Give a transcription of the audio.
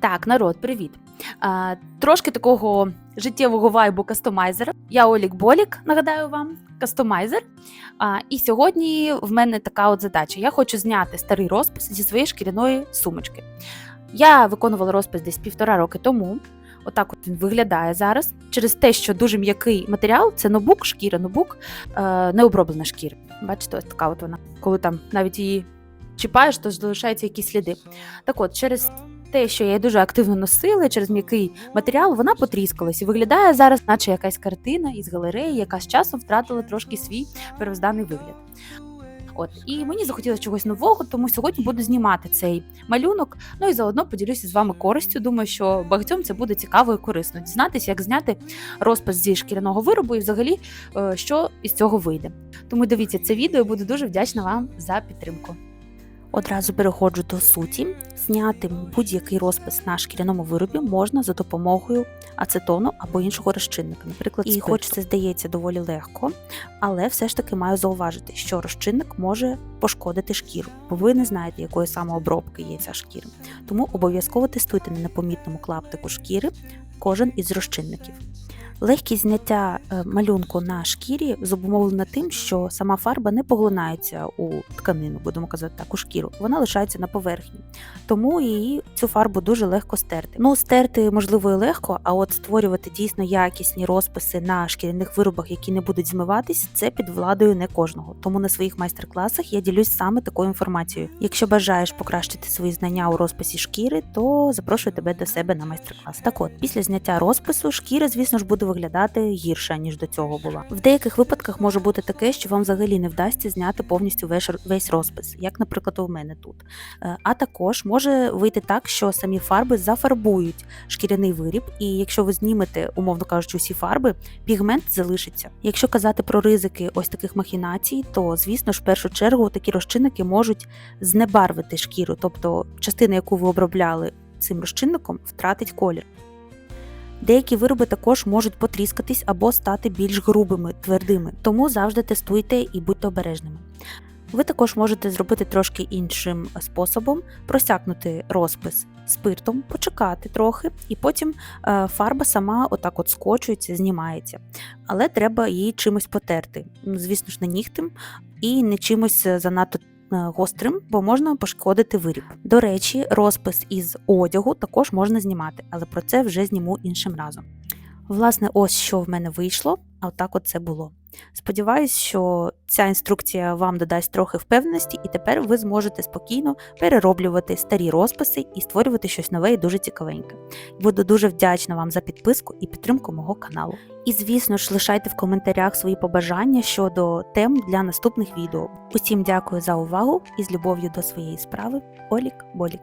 Так, народ, привіт. А, трошки такого життєвого вайбу кастомайзера. Я Олік Болік, нагадаю вам, кастомайзер. А, і сьогодні в мене така от задача: я хочу зняти старий розпис зі своєї шкіряної сумочки. Я виконувала розпис десь півтора роки тому. Отак от він виглядає зараз. Через те, що дуже м'який матеріал, це нобук, шкіра, нобук, е, не оброблена шкіра. Бачите, ось така от вона. Коли там навіть її чіпаєш, то залишаються якісь сліди. Так от, через те, що я її дуже активно носила, через м'який матеріал, вона потріскалась і виглядає зараз, наче якась картина із галереї, яка з часом втратила трошки свій первозданний вигляд. От і мені захотілося чогось нового, тому сьогодні буду знімати цей малюнок. Ну і заодно поділюся з вами користю. Думаю, що багатьом це буде цікаво і корисно дізнатися, як зняти розпис зі шкіряного виробу і взагалі е, що із цього вийде. Тому дивіться це відео, буду дуже вдячна вам за підтримку. Одразу переходжу до суті. Зняти будь-який розпис на шкіряному виробі можна за допомогою ацетону або іншого розчинника, наприклад, і хоч це здається доволі легко, але все ж таки маю зауважити, що розчинник може пошкодити шкіру, бо ви не знаєте, якої саме обробки є ця шкіра. Тому обов'язково тестуйте на непомітному клаптику шкіри кожен із розчинників. Легкість зняття е, малюнку на шкірі зумовлена тим, що сама фарба не поглинається у тканину, будемо казати так, у шкіру. Вона лишається на поверхні. Тому її цю фарбу дуже легко стерти. Ну, стерти можливо і легко, а от створювати дійсно якісні розписи на шкіряних виробах, які не будуть змиватись, це під владою не кожного. Тому на своїх майстер-класах я ділюсь саме такою інформацією. Якщо бажаєш покращити свої знання у розписі шкіри, то запрошую тебе до себе на майстер-клас. Так от, після зняття розпису шкіра, звісно ж, буде виглядати гірше, ніж до цього була. В деяких випадках може бути таке, що вам взагалі не вдасться зняти повністю весь, весь розпис, як, наприклад, у мене тут. Е, А також може вийти так, що самі фарби зафарбують шкіряний виріб, і якщо ви знімете, умовно кажучи, усі фарби, пігмент залишиться. Якщо казати про ризики ось таких махінацій, то звісно ж в першу чергу такі розчинники можуть знебарвити шкіру, тобто частина, яку ви обробляли цим розчинником, втратить колір. Деякі вироби також можуть потріскатись або стати більш грубими, твердими, тому завжди тестуйте і будьте обережними. Ви також можете зробити трошки іншим способом, просякнути розпис спиртом, почекати трохи, і потім е, фарба сама отак от скочується, знімається. Але треба її чимось потерти. Ну, Звісно ж, не нігтем і не чимось занадто е, гострим, бо можна пошкодити виріб. До речі, розпис із одягу також можна знімати, але про це вже зніму іншим разом. Власне, ось що в мене вийшло, а отак от це було. Сподіваюсь, що ця інструкція вам додасть трохи впевненості, і тепер ви зможете спокійно перероблювати старі розписи і створювати щось нове і дуже цікавеньке. Буду дуже вдячна вам за підписку і підтримку мого каналу. І, звісно ж, лишайте в коментарях свої побажання щодо тем для наступних відео. Усім дякую за увагу і з любов'ю до своєї справи. Олік Болік.